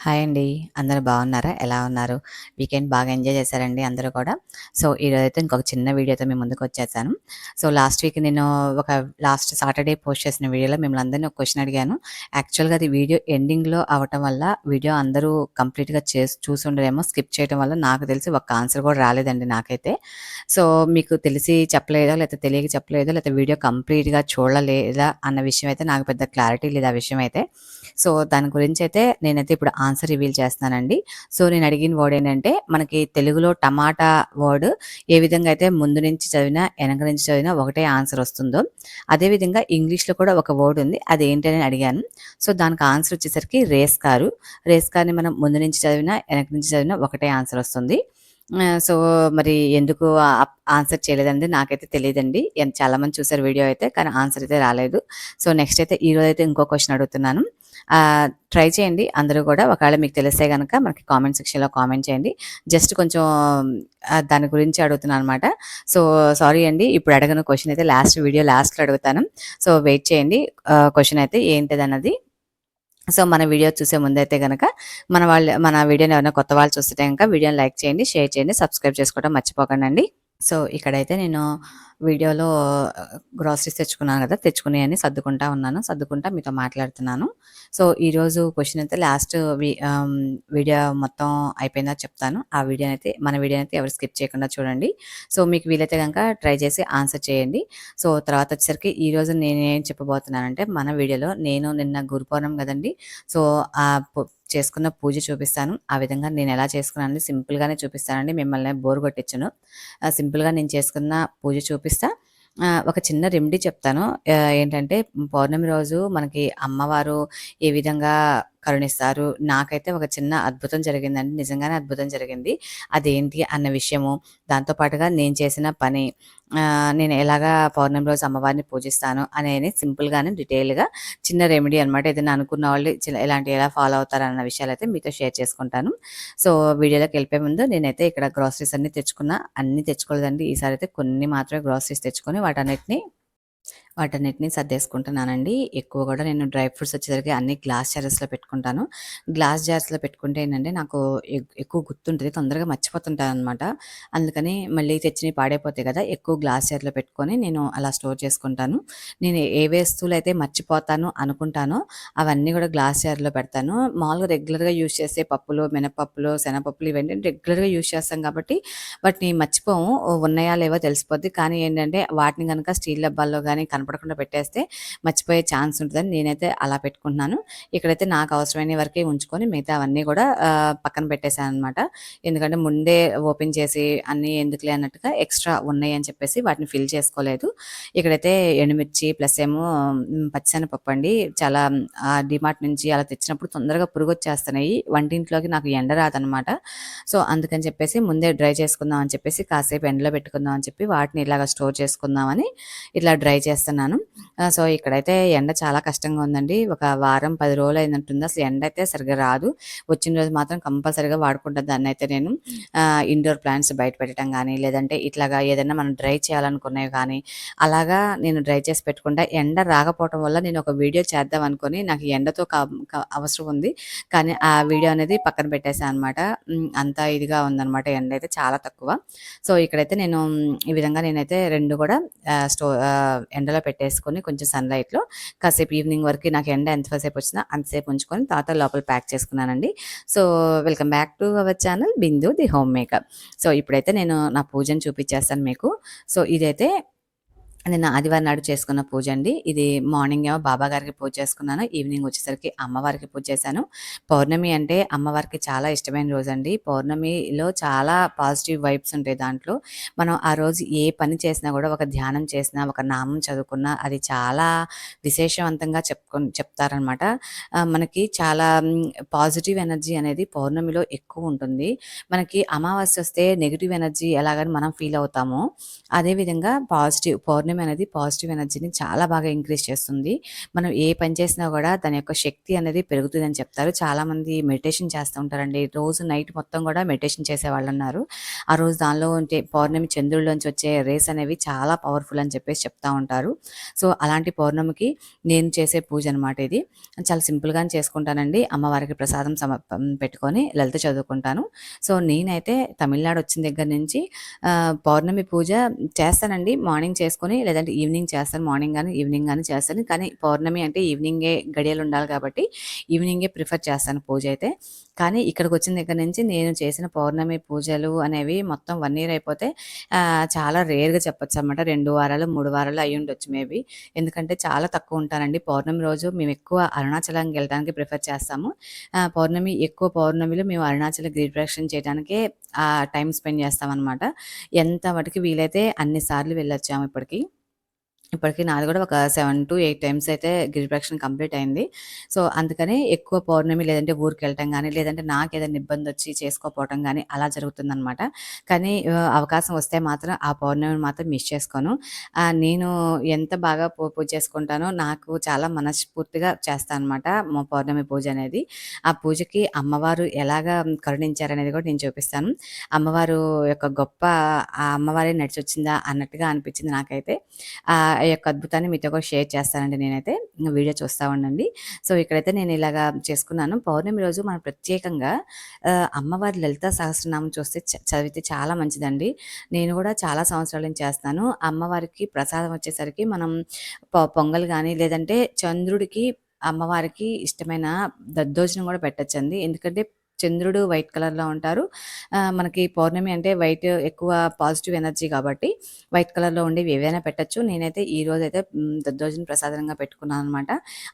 Hi అండి. అందరూ బాగున్నారా? ఎలా ఉన్నారు? వీకెండ్ బాగా ఎంజాయ్ చేశారండి అందరూ కూడా. సో, ఈరోజైతే ఇంకొక చిన్న వీడియోతో మేము ముందుకు వచ్చేసాను సో, లాస్ట్ వీక్ నేను ఒక లాస్ట్ సాటర్‌డే పోస్ట్ చేసిన వీడియోలో మిమ్మల్ని అందరిని ఒక క్వశ్చన్ అడిగాను. యాక్చువల్‌గా అది వీడియో ఎండింగ్‌లో అవటం వల్ల వీడియో అందరూ కంప్లీట్‌గా చేసి చూసుండరేమో స్కిప్ చేయడం వల్ల నాకు తెలిసి ఒక ఆన్సర్ కూడా రాలేదండి నాకైతే. సో, మీకు తెలిసి చెప్పలేదో లేకపోతే తెలియక చెప్పలేదో లేకపోతే వీడియో కంప్లీట్‌గా చూడలేదా అన్న విషయం అయితే నాకు పెద్ద క్లారిటీ లేదు ఆ విషయం అయితే. సో, దాని గురించి అయితే నేనైతే ఇప్పుడు ఆన్సర్ రివీల్ చేస్తున్నానండి. సో, నేను అడిగిన వర్డ్ ఏంటంటే మనకి తెలుగులో టమాటా వర్డ్ ఏ విధంగా అయితే ముందు నుంచి చదివినా, వెనక నుంచి చదివినా ఒకటే ఆన్సర్ వస్తుందో, అదేవిధంగా ఇంగ్లీష్‌లో కూడా ఒక వర్డ్ ఉంది. అది ఏంటని అడిగాను. సో, దానికి ఆన్సర్ వచ్చేసరికి రేస్ కారు. రేస్ కార్‌ని మనం ముందు నుంచి చదివినా, వెనక నుంచి చదివినా ఒకటే ఆన్సర్ వస్తుంది. సో, మరి ఎందుకు ఆన్సర్ చేయలేదండి నాకైతే తెలియదండి చాలామంది చూసారు వీడియో అయితే. కానీ ఆన్సర్ అయితే రాలేదు. సో, నెక్స్ట్ అయితే ఈరోజు అయితే ఇంకో క్వశ్చన్ అడుగుతున్నాను. ట్రై చేయండి అందరూ కూడా. ఒకవేళ మీకు తెలిస్తే కనుక మనకి కామెంట్ సెక్షన్‌లో కామెంట్ చేయండి. జస్ట్ కొంచెం దాని గురించి అడుగుతున్నాను అనమాట సో, సారీ అండి. ఇప్పుడు అడగను క్వశ్చన్ అయితే లాస్ట్ వీడియో లాస్ట్‌లో అడుగుతాను. సో, వెయిట్ చేయండి. క్వశ్చన్ అయితే ఏంటిదన్నది. సో, మన వీడియో చూసే ముందైతే కనుక మన వాళ్ళు మన వీడియోని ఎవరైనా కొత్త వాళ్ళు చూస్తే కనుక వీడియోని లైక్ చేయండి, షేర్ చేయండి, సబ్స్క్రైబ్ చేసుకోవడం మర్చిపోకండి సో, ఇక్కడైతే నేను వీడియోలో గ్రోసరీస్ తెచ్చుకున్నాను కదా! తెచ్చుకున్నయన్ని సర్దుకుంటా ఉన్నాను. సర్దుకుంటా మీతో మాట్లాడుతున్నాను. సో, ఈరోజు క్వశ్చన్ అయితే లాస్ట్ వీడియో మొత్తం అయిపోయిందా చెప్తాను. ఆ వీడియో అయితే మన వీడియోనైతే ఎవరు స్కిప్ చేయకుండా చూడండి. సో, మీకు వీలైతే కనుక ట్రై చేసి ఆన్సర్ చేయండి. సో, తర్వాత వచ్చేసరికి ఈరోజు నేనేం చెప్పబోతున్నానంటే మన వీడియోలో నేను నిన్న గురు కదండి సో, ఆ చేసుకున్న పూజ చూపిస్తాను. ఆ విధంగా నేను ఎలా చేసుకున్నానని సింపుల్‌గానే చూపిస్తానండి. మిమ్మల్ని బోర్ కొట్టించను సింపుల్‌గా నేను చేసుకున్న పూజ చూపిస్తా. ఒక చిన్న రెమెడీ చెప్తాను. ఏంటంటే పౌర్ణమి రోజు మనకి అమ్మవారు ఏ విధంగా కరుణిస్తారు. నాకైతే ఒక చిన్న అద్భుతం జరిగిందండి. నిజంగానే అద్భుతం జరిగింది. అదేంటి అన్న విషయము, దాంతో పాటుగా నేను చేసిన పని, నేను ఎలాగా పౌర్ణమి రోజు అమ్మవారిని పూజిస్తాను అనేది సింపుల్‌గానే డీటెయిల్‌గా చిన్న రెమెడీ అనమాట. ఏదైనా అనుకున్న వాళ్ళు ఎలాంటి ఇలాంటివి ఎలా ఫాలో అవుతారన్న అయితే మీతో షేర్ చేసుకుంటాను. సో, వీడియోలోకి వెళ్ళిపోయే ముందు నేనైతే ఇక్కడ గ్రోసరీస్ అన్నీ తెచ్చుకున్నా. అన్నీ తెచ్చుకోలేదండి. ఈసారి అయితే కొన్ని మాత్రమే గ్రోసరీస్ తెచ్చుకొని వాటన్నిటిని వాటన్నిటిని సర్దేసుకుంటున్నానండి. ఎక్కువ కూడా నేను డ్రై ఫ్రూట్స్ వచ్చేసరికి అన్ని గ్లాస్ జార్స్‌లో పెట్టుకుంటాను. గ్లాస్ జార్స్‌లో పెట్టుకుంటే ఏంటంటే నాకు ఎక్కువ గుర్తుంటుంది తొందరగా మర్చిపోతుంటాను అనమాట అందుకని మళ్ళీ తెచ్చినవి పాడైపోతాయి కదా ఎక్కువ గ్లాస్ జార్‌లో పెట్టుకొని నేను అలా స్టోర్ చేసుకుంటాను. నేను ఏ అయితే మర్చిపోతాను అనుకుంటానో అవన్నీ కూడా గ్లాస్ జార్‌లో పెడతాను. మామూలుగా రెగ్యులర్‌గా యూజ్ చేసే పప్పులు, మినపప్పులు, శనపప్పులు ఇవన్నీ రెగ్యులర్‌గా యూజ్ చేస్తాం కాబట్టి వాటిని మర్చిపోము. ఉన్నాయా లేవో తెలిసిపోద్ది. కానీ ఏంటంటే వాటిని కనుక స్టీల్ డబ్బాల్లో గానీ కనపడకుండా పెట్టేస్తే మర్చిపోయే ఛాన్స్ ఉంటదని నేనైతే అలా పెట్టుకుంటున్నాను. ఇక్కడైతే నాకు అవసరమైన వరకే ఉంచుకొని మిగతా అవన్నీ కూడా పక్కన పెట్టేసాననమాట. ఎందుకంటే ముందే ఓపెన్ చేసి అన్నీ ఎందుకులే అన్నట్టుగా ఎక్స్‌ట్రా ఉన్నాయి అని చెప్పేసి వాటిని ఫిల్ చేసుకోలేదు. ఇక్కడైతే ఎండుమిర్చి ప్లస్ ఏమో హ్మ్, పచ్చిశనగపప్పు అండి. చాలా డిమార్ట్ డీమార్ట్ నుంచి అలా తెచ్చినప్పుడు తొందరగా పురుగు వచ్చేస్తున్నాయి వంటింట్లోకి నాకు ఎండ రాదనమాట. సో, అందుకని చెప్పేసి ముందే డ్రై చేసుకుందాం అని చెప్పేసి కాసేపు ఎండలో పెట్టుకుందాం అని చెప్పి వాటిని ఇలాగ స్టోర్ చేసుకుందామని ఇట్లా డ్రై చేస్తున్నాను. ఆహ్, సో, ఇక్కడైతే ఎండ చాలా కష్టంగా ఉందండి. ఒక వారం, పది రోజులు అయినట్టుంది. అసలు ఎండ అయితే సరిగ్గా రాదు. వచ్చిన రోజు మాత్రం కంపల్సరీగా దాన్ని అయితే నేను. ఇండోర్ ప్లాంట్స్ బయట పెట్టడం కానీ లేదంటే ఇట్లాగా ఏదైనా మనం డ్రై చేయాలనుకునేవి కానీ, అలాగా నేను డ్రై చేసి పెట్టుకుంటా. ఎండ రాకపోవటం వల్ల నేను ఒక వీడియో చేద్దాం అనుకుని నాకు ఎండతో అవసరం ఉంది. కానీ ఆ వీడియో అనేది పక్కన పెట్టేసా అనమాట. అంత ఇదిగా ఉందనమాట అయితే చాలా తక్కువ. సో, ఇక్కడైతే నేను ఈ విధంగా నేనైతే రెండు కూడా స్టో ఎండలో ఎండలో పెట్టేసుకొని కొంచెం సన్‌లైట్‌లో కాసేపు ఈవినింగ్ వరకు నాకు ఎండ ఎంతసేపు వచ్చినా అంతసేపు ఉంచుకొని తర్వాత లోపల ప్యాక్ చేసుకున్నానండి. So, welcome back to our channel Bindu the homemaker. So, ఇప్పుడైతే నేను నా పూజను చూపించేస్తాను మీకు. సో, ఇదైతే నిన్న ఆదివారం నాడు చేసుకున్న పూజ అండి. ఇది మార్నింగ్ ఏమో బాబాగారికి పూజ చేసుకున్నాను. ఈవినింగ్ వచ్చేసరికి అమ్మవారికి పూజ చేశాను. పౌర్ణమి అంటే అమ్మవారికి చాలా ఇష్టమైన రోజు అండి పౌర్ణమిలో చాలా పాజిటివ్ వైబ్స్ ఉంటాయి దాంట్లో. మనం ఆ రోజు ఏ పని చేసినా కూడా ఒక ధ్యానం చేసినా, ఒక నామం చదువుకున్నా అది చాలా విశేషవంతంగా చెప్పుకు చెప్తారనమాట. మనకి చాలా పాజిటివ్ ఎనర్జీ అనేది పౌర్ణమిలో ఎక్కువ ఉంటుంది మనకి అమావాస్య వస్తే నెగిటివ్ ఎనర్జీ ఎలాగని మనం ఫీల్ అవుతామో, అదేవిధంగా పాజిటివ్ పౌర్ణమి పౌర్ణమి అనేది పాజిటివ్ ఎనర్జీని చాలా బాగా ఇంక్రీజ్ చేస్తుంది. మనం ఏ పని చేసినా కూడా దాని యొక్క శక్తి అనేది పెరుగుతుందని చెప్తారు. చాలామంది మెడిటేషన్ చేస్తూ ఉంటారండి. రోజు నైట్ మొత్తం కూడా మెడిటేషన్ చేసే వాళ్ళు ఉన్నారు ఆ రోజు దానిలో ఉంటే పౌర్ణమి చంద్రుల్లోంచి వచ్చే రేస్ అనేవి చాలా పవర్ఫుల్ అని చెప్పేసి చెప్తా ఉంటారు. సో అలాంటి పౌర్ణమికి నేను చేసే పూజ అనమాట ఇది. చాలా సింపుల్గానే చేసుకుంటానండి. అమ్మవారికి ప్రసాదం సమ పెట్టుకొని లలిత చదువుకుంటాను. సో నేనైతే తమిళనాడు వచ్చిన దగ్గర నుంచి పౌర్ణమి పూజ చేస్తానండి. మార్నింగ్ చేసుకొని లేదంటే ఈవినింగ్ చేస్తాను మార్నింగ్ కానీ ఈవినింగ్ కానీ చేస్తాను. కానీ పౌర్ణమి అంటే ఈవినింగే గడియలు ఉండాలి కాబట్టి ఈవినింగే ప్రిఫర్ చేస్తాను పూజ అయితే. కానీ ఇక్కడికి వచ్చిన దగ్గర నుంచి నేను చేసిన పౌర్ణమి పూజలు అనేవి మొత్తం వన్ ఇయర్ అయిపోతే చాలా రేర్గా చెప్పొచ్చు అనమాట రెండు వారాలు మూడు వారాలు అయ్యి ఉండొచ్చు మేబీ. ఎందుకంటే చాలా తక్కువ ఉంటానండి. పౌర్ణమి రోజు మేము ఎక్కువ అరుణాచలానికి వెళ్ళడానికి ప్రిఫర్ చేస్తాము. పౌర్ణమి ఎక్కువ పౌర్ణమిలో మేము అరుణాచల గిరిప్రదక్షిణ చేయడానికే టైం స్పెండ్ చేస్తాం అనమాట ఎంత మటుకు వీలైతే అన్ని సార్లు వెళ్ళొచ్చాము ఇప్పటికి. ఇప్పటికీ నాది కూడా ఒక సెవెన్ టు ఎయిట్ టైమ్స్ అయితే గిరిప్రక్షణ కంప్లీట్ అయింది. సో అందుకని ఎక్కువ పౌర్ణమి లేదంటే ఊరికి వెళ్ళటం కానీ లేదంటే నాకు ఏదైనా ఇబ్బంది వచ్చి చేసుకోపోవటం కానీ అలా జరుగుతుందనమాట కానీ అవకాశం వస్తే మాత్రం ఆ పౌర్ణమిని మాత్రం మిస్ చేసుకోను. నేను ఎంత బాగా పూజ చేసుకుంటానో నాకు చాలా మనస్ఫూర్తిగా చేస్తాను అనమాట మా పౌర్ణమి పూజ అనేది. ఆ పూజకి అమ్మవారు ఎలాగా కరుణించారనేది కూడా నేను చూపిస్తాను. అమ్మవారు యొక్క గొప్ప ఆ అమ్మవారే నడిచొచ్చిందా అన్నట్టుగా అనిపించింది నాకైతే. ఆ యొక్క అద్భుతాన్ని మీతో కూడా షేర్ చేస్తానండి నేనైతే. వీడియో చూస్తూ ఉండండి. సో ఇక్కడైతే నేను ఇలాగా చేసుకున్నాను. పౌర్ణమి రోజు మనం ప్రత్యేకంగా అమ్మవారి లలిత సహస్రనామం చూస్తే చదివితే చాలా మంచిదండి. నేను కూడా చాలా సంవత్సరాల నుంచి చేస్తాను. అమ్మవారికి ప్రసాదం వచ్చేసరికి మనం పొంగల్ కానీ లేదంటే చంద్రుడికి అమ్మవారికి ఇష్టమైన దద్దోజనం కూడా పెట్టచ్చండి. ఎందుకంటే చంద్రుడు వైట్ కలర్లో ఉంటారు. మనకి పౌర్ణమి అంటే వైట్ ఎక్కువ పాజిటివ్ ఎనర్జీ కాబట్టి వైట్ కలర్లో ఉండేవి ఏవైనా పెట్టచ్చు. నేనైతే ఈ రోజు అయితే దద్దోజన ప్రసాదంగా పెట్టుకున్నాను అనమాట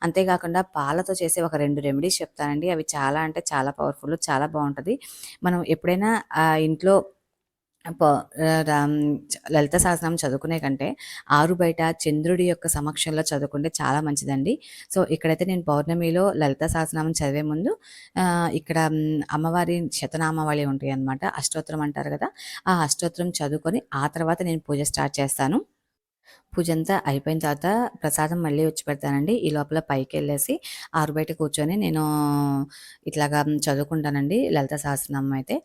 అంతేకాకుండా పాలతో చేసే ఒక రెండు రెమెడీస్ చెప్తానండి. అవి చాలా అంటే చాలా పవర్ఫుల్ చాలా బాగుంటుంది. మనం ఎప్పుడైనా ఇంట్లో లలిత సహస్రం చదువుకునే కంటే ఆరు బయట చంద్రుడి యొక్క సమక్షంలో చదువుకుంటే చాలా మంచిదండి. సో ఇక్కడైతే నేను పౌర్ణమిలో లలిత సహస్రనామం చదివే ముందు ఇక్కడ అమ్మవారి శతనామావళి ఉంటాయి అనమాట అష్టోత్తరం అంటారు కదా ఆ అష్టోత్తరం చదువుకొని ఆ తర్వాత నేను పూజ స్టార్ట్ చేస్తాను. పూజ అంతా అయిపోయిన తర్వాత ప్రసాదం మళ్ళీ వచ్చి పెడతానండి. ఈ లోపల పైకి వెళ్ళేసి ఆరు బయట కూర్చొని నేను ఇట్లాగా చదువుకుంటానండి లలిత సహస్రనామం అయితే.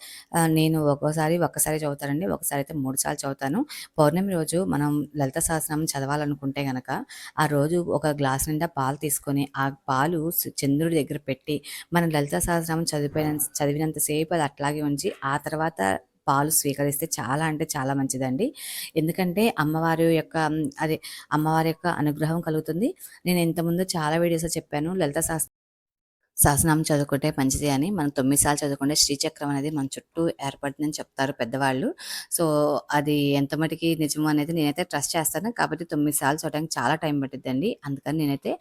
నేను ఒక్కోసారి ఒక్కసారి చదువుతానండి ఒకసారి అయితే మూడు సార్లు చదువుతాను. పౌర్ణమి రోజు మనం లలిత సహస్రనామం చదవాలనుకుంటే గనక ఆ రోజు ఒక గ్లాస్ నిండా పాలు తీసుకొని ఆ పాలు చంద్రుడి దగ్గర పెట్టి మనం లలిత సహస్రనామం చదివిపోయిన చదివినంతసేపు అది అట్లాగే ఉంచి ఆ తర్వాత పాలు స్వీకరిస్తే చాలా అంటే చాలా మంచిదండి. ఎందుకంటే అమ్మవారి యొక్క అదే అమ్మవారి యొక్క అనుగ్రహం కలుగుతుంది. నేను ఇంతకుముందు చాలా వీడియోస్ చెప్పాను. లలిత శాస్త్ర సహస్రనామం చదువుకుంటే మంచిది అని మనం తొమ్మిది సార్లు చదువుకుంటే శ్రీచక్రం అనేది మన చుట్టూ ఏర్పడుతుందని చెప్తారు పెద్దవాళ్ళు. సో అది ఎంత మటుకి నిజము అనేది నేనైతే ట్రస్ట్ చేస్తాను. కాబట్టి తొమ్మిది సార్లు చదవడానికి చాలా టైం పట్టిద్దండి. అందుకని నేనైతే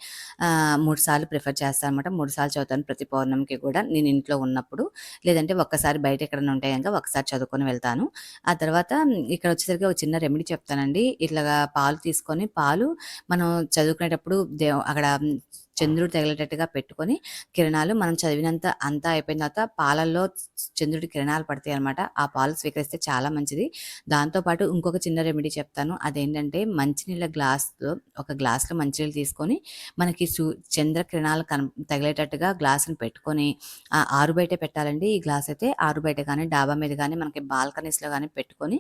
మూడు సార్లు ప్రిఫర్ చేస్తాను అనమాట మూడు సార్లు చదువుతాను ప్రతి పౌర్ణమికి కూడా నేను ఇంట్లో ఉన్నప్పుడు. లేదంటే ఒక్కసారి బయట ఎక్కడైనా ఉంటే కనుక ఒకసారి చదువుకొని వెళ్తాను. ఆ తర్వాత ఇక్కడ వచ్చేసరికి ఒక చిన్న రెమెడీ చెప్తానండి. ఇట్లాగా పాలు తీసుకొని పాలు మనం చదువుకునేటప్పుడు అక్కడ చంద్రుడు తగిలేటట్టుగా పెట్టుకొని కిరణాలు మనం చదివినంత అంతా అయిపోయిన తర్వాత పాలల్లో చంద్రుడి కిరణాలు పడతాయి అనమాట ఆ పాలు స్వీకరిస్తే చాలా మంచిది. దాంతోపాటు ఇంకొక చిన్న రెమెడీ చెప్తాను. అదేంటంటే మంచినీళ్ళ గ్లాస్లో ఒక గ్లాస్లో మంచినీళ్ళు తీసుకొని మనకి సూ చంద్ర కిరణాలు కన తగిలేటట్టుగా గ్లాసుని పెట్టుకొని ఆరు బయట పెట్టాలండి. ఈ గ్లాస్ అయితే ఆరు బయట కానీ డాబా మీద కానీ మనకి బాల్కనీస్లో కానీ పెట్టుకొని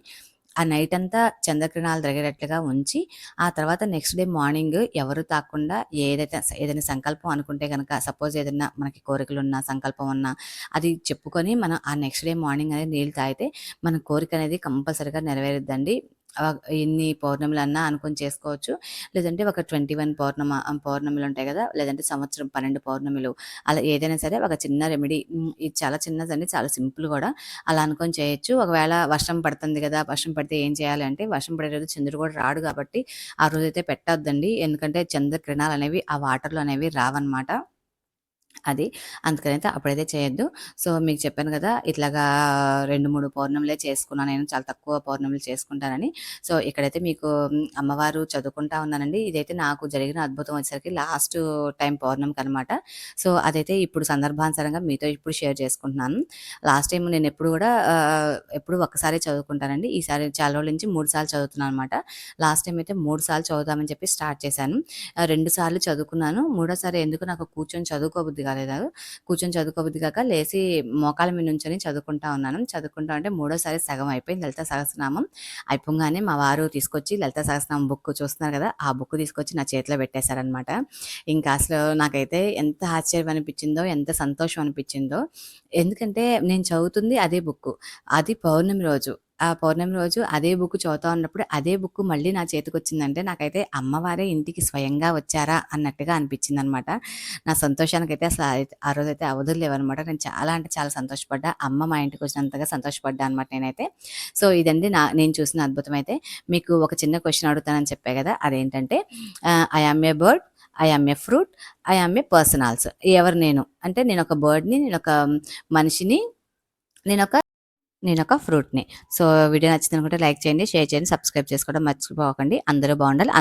ఆ నైట్ అంతా చంద్రకిరణాలు తగినట్లుగా ఉంచి ఆ తర్వాత నెక్స్ట్ డే మార్నింగ్ ఎవరు తాకుండా ఏదైతే ఏదైనా సంకల్పం అనుకుంటే కనుక సపోజ్ ఏదైనా మనకి కోరికలు ఉన్నా సంకల్పం ఉన్నా అది చెప్పుకొని మనం ఆ నెక్స్ట్ డే మార్నింగ్ అనేది నీళ్ళు తాగితే మన కోరిక అనేది కంపల్సరిగా నెరవేరుద్దండి. ఎన్ని పౌర్ణములు అన్నా అనుకొని చేసుకోవచ్చు. లేదంటే ఒక ట్వంటీ వన్ పౌర్ణమ పౌర్ణమిలు ఉంటాయి కదా. లేదంటే సంవత్సరం పన్నెండు పౌర్ణమిలు. అలా ఏదైనా సరే ఒక చిన్న రెమెడీ ఇది చాలా చిన్నదండి చాలా సింపుల్ కూడా. అలా అనుకొని చేయొచ్చు. ఒకవేళ వర్షం పడుతుంది కదా వర్షం పడితే ఏం చేయాలి అంటే వర్షం పడే రోజు చంద్రుడు కూడా రాడు కాబట్టి ఆ రోజైతే పెట్టొద్దండి. ఎందుకంటే చంద్రకిరణాలు అనేవి ఆ వాటర్లో అనేవి రావన్నమాట. అది. అందుకనైతే అప్పుడైతే చేయొద్దు. సో, మీకు చెప్పాను కదా ఇట్లాగా 2, 3 పౌర్ణములే చేసుకున్నా నేను. చాలా తక్కువ పౌర్ణములు చేసుకుంటానని. సో, ఇక్కడైతే మీకు అమ్మవారు చదువుకుంటా ఉన్నానండి. ఇదైతే నాకు జరిగిన అద్భుతం వచ్చేసరికి లాస్ట్ టైమ్ పౌర్ణమికనమాట. సో, అదైతే ఇప్పుడు సందర్భానుసారంగా మీతో ఇప్పుడు షేర్ చేసుకుంటున్నాను. లాస్ట్ టైం నేను ఎప్పుడు కూడా ఎప్పుడు ఒక్కసారి చదువుకుంటానండి. ఈసారి చాలా రోజుల నుంచి మూడు సార్లు చదువుతున్నాను అనమాట లాస్ట్ టైం అయితే మూడు సార్లు చదువుదామని చెప్పి స్టార్ట్ చేశాను. రెండు సార్లు చదువుకున్నాను. మూడోసారి ఎందుకు నాకు కూర్చొని చదువుకోబుద్ది కాలేదు. కూర్చొని చదువుకోబుద్ది కాక లేచి మోకాళ్ళ మీద నుంచొని చదువుకుంటా ఉన్నాను. చదువుకుంటా అంటే మూడోసారి సగం అయిపోయింది లలిత సహస్రనామం. అయిపోగానే మా వారు తీసుకొచ్చి లలిత సహస్రనామం బుక్ చూస్తున్నారు కదా! ఆ బుక్ తీసుకొచ్చి నా చేతిలో పెట్టేశారనమాట. ఇంకా అసలు నాకైతే ఎంత ఆశ్చర్యం అనిపించిందో, ఎంత సంతోషం అనిపించిందో. ఎందుకంటే నేను చదువుతుంది అదే బుక్ అది పౌర్ణమి రోజు. ఆ పౌర్ణమి రోజు అదే బుక్ చదువుతా ఉన్నప్పుడు అదే బుక్ మళ్ళీ నా చేతికి వచ్చిందంటే నాకైతే అమ్మవారే ఇంటికి స్వయంగా వచ్చారా అన్నట్టుగా అనిపించింది అనమాట నా సంతోషానికైతే అయితే ఆయిత్ ఆ అయితే అవధులు లేవనమాట. నేను చాలా అంటే చాలా సంతోషపడ్డా. అమ్మ మా ఇంటికి వచ్చినంతగా సంతోషపడ్డా అనమాట నేనైతే. సో, ఇదండి నా నేను చూసిన అద్భుతం అయితే. మీకు ఒక చిన్న క్వశ్చన్ అడుగుతానని చెప్పే కదా అదేంటంటే I am a bird, I am a fruit, I am a person also. ఎవరు నేను? అంటే నేను ఒక బర్డ్‌ని, నేను ఒక మనిషిని, నేను ఒక ఫ్రూట్‌ని. సో, వీడియో నచ్చిందనుకుంటే లైక్ చేయండి, షేర్ చేయండి, సబ్స్క్రైబ్ చేసుకోవడం మర్చిపోకండి. అందరూ బాగుండాలి